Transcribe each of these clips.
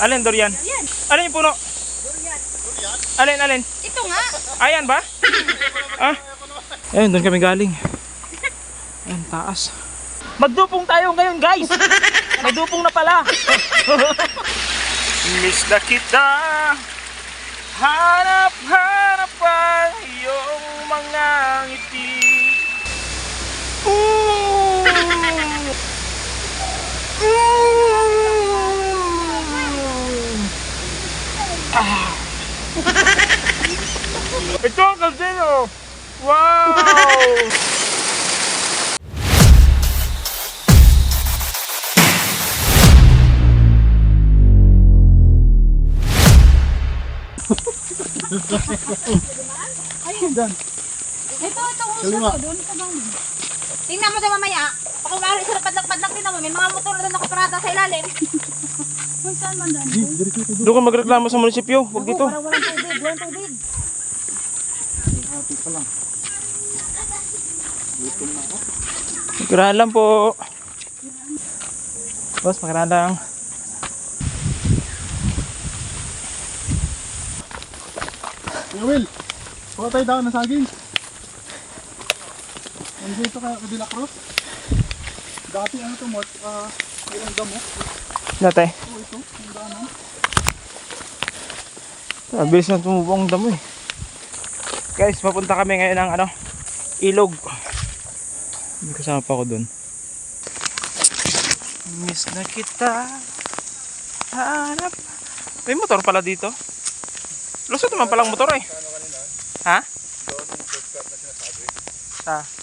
Alin, durian? Yan. Alin yung puno? Alin, alin? Ito nga. Ayan ba? ah? Ayun, doon kami galing. Ayun, taas. Magdupong tayo ngayon, guys! May dupong na pala. Miss na kita. Hanap, hanap ang iyong mga ngiti. Ah. Ito ang kaldero! Wow! Ito, ito. Kaliwa. Doon ka bang. Tingnan mo tayo mamaya. Ako maaari sa padlak-padlak din naman. May mga motor na nakaparada sa ilalim. Kung saan man daan? Doon ka magreklamo sa munisipyo. Huwag dito. Parang walang tubig, walang tubig. Magkirahan lang po. Boss, magkirahan lang. Will, kuha tayo daw ng saging. Nandiyo ito kaya Kadila Cruz. Dati ano ito, Mort, ah, ilang damo. Dati. Oo, ito, yung daanan. Mabilis na tumubo ang damo eh. Guys, papunta kami ngayon ng ano, ilog. May kasama pa ako dun. Miss na kita. Hanap. May motor pala dito. Lusot naman palang motor eh. Ha? Ah.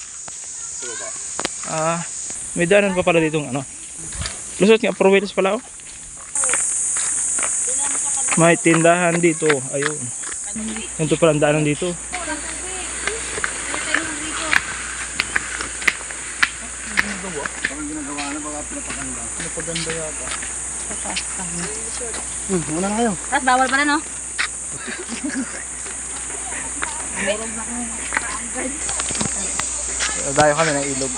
Ah, may daanan pa pala ditong ano. Lusot nga, Pro Wheels pala oh. May tindahan dito. Ayun. Ito pala ang daanan dito. Na. Pinapaganda yata. Hmm, wala na kayo. Tapos bawal pala no? Dayo kami ng ilog.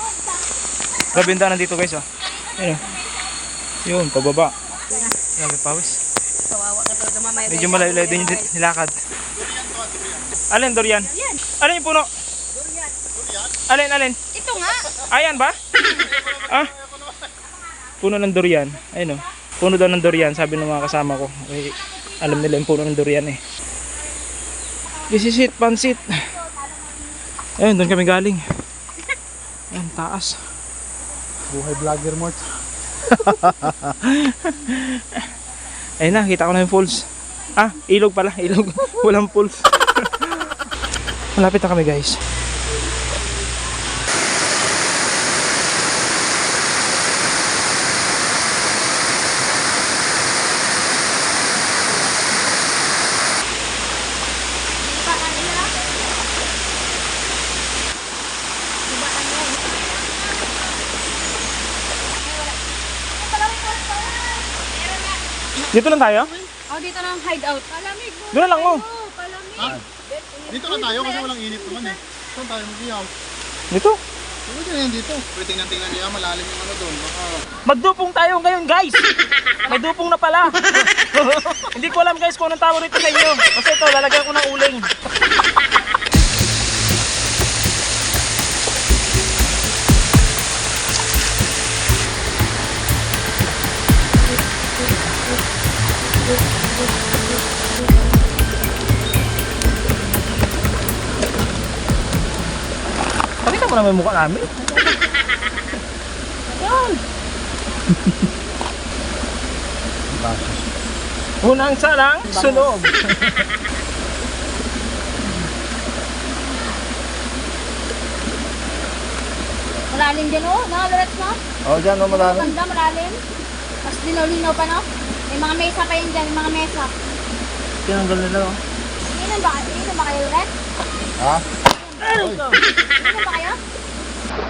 Grabe yung daanan dito guys oh. Ayun oh. Yun, pababa. Grabe pawis. Kawawa ka talaga mamaya. Medyo malayo-layo din yung nilakad. Alin, durian? Alin yung puno? Alin, alin? Ito nga. Ayan ba? ah? Puno ng durian. Ayun oh. Puno daw ng durian, sabi ng mga kasama ko. Eh, alam nila yung puno ng durian eh. This is it, pansit. Ayun, doon kami galing. Ayun, taas. Buhay vlogger, Mort. Ayun na, kita ko na yung falls. Ah, ilog pala, ilog. Walang falls. Malapit na kami guys. Dito lang tayo? Oh, dito na ang hideout. Palamig mo. Doon na lang oh. Oh, palamig. Ah, dito na tayo kasi walang init naman eh. Saan tayo mag-iyaw? Dito. Pwede na yan dito. Pwede tingnan tingnan niya, malalim yung ano doon. Baka Magdupong tayo ngayon guys. May dupong na pala. Hindi ko alam guys kung anong tawag rito sa inyo. Kasi ito, lalagyan ko ng uling. Pakita mo naman yung mukha namin. Yan. Unang salang, sunog. Malalim din oh. Nakalirat mo. Oh, dyan no, malalim. Ganda, malalim. Tapos linaw-linaw pa no. May mga mesa pa yun dyan. May mga mesa. Tinanggal nila oh. Ilan ba? Ilan ba kayo ulit? Ha? Ilan ba kayo?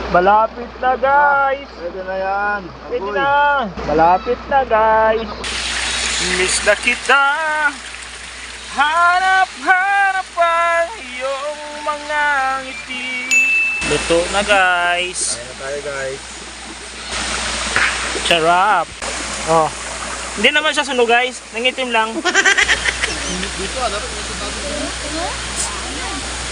Malapit na guys. Pwede na yan. Pwede na. Malapit na guys. Miss na kita. Hanap, hanap ang iyong mga ngiti. Luto na guys. Kaya tayo guys. Charap. Oh. Hindi naman siya sunog guys. Nangitim lang. Dito ah, dito natin.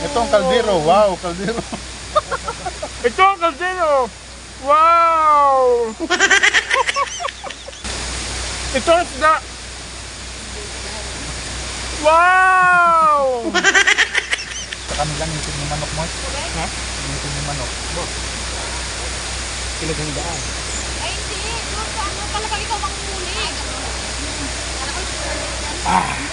Ito ang kaldero. Wow, kaldero. Ito ang kaldero! Wow! Ito ang isda! Wow! Sa kanila ngitin yung manok mo. Ha? Ngitin yung manok. Pinagandaan. Ay, hindi. Doon sa ano, talaga ikaw manghuli. Yeah. Tamparin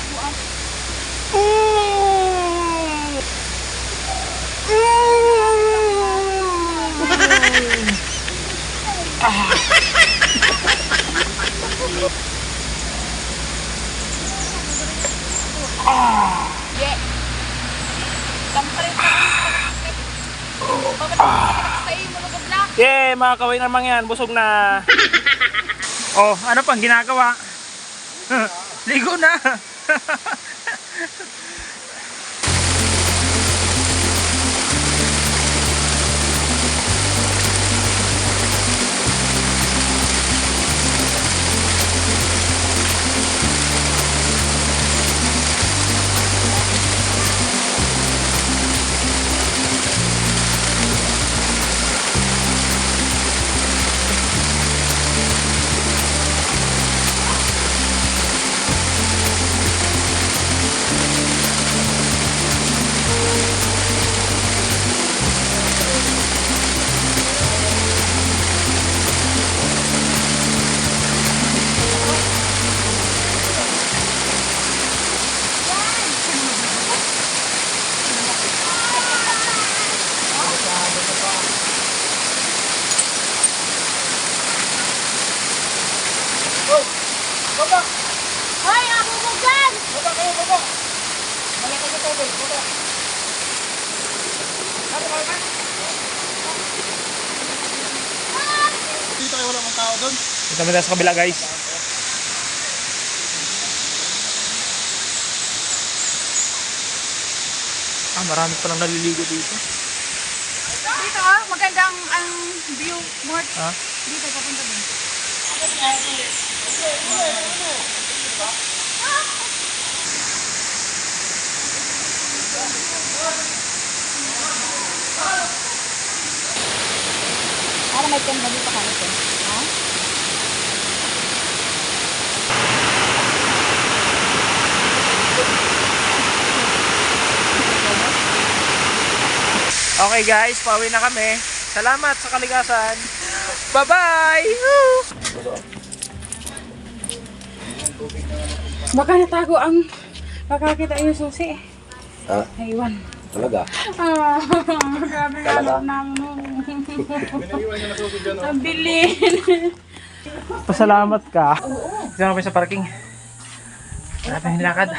pa sa iyo mo na Yeah, mga kaway naman yan. Busog na. oh, ano pang ginagawa? Ligo na. naman tayo sa kabila guys. Ah, marami palang naliligo dito. Dito ah, maganda ang, ang view. More. Ha? Dito, papunta din. Para may tenda dito ka Okay guys, pauwi na kami. Salamat sa kaligasan. Bye-bye! Baka natago ang makakita yung susi. Ah, Aywan. talaga? Ah, grabe na dyan. oh. Ang bilin. Pasalamat ka. Diyan kami sa parking. Wala tayong lakad.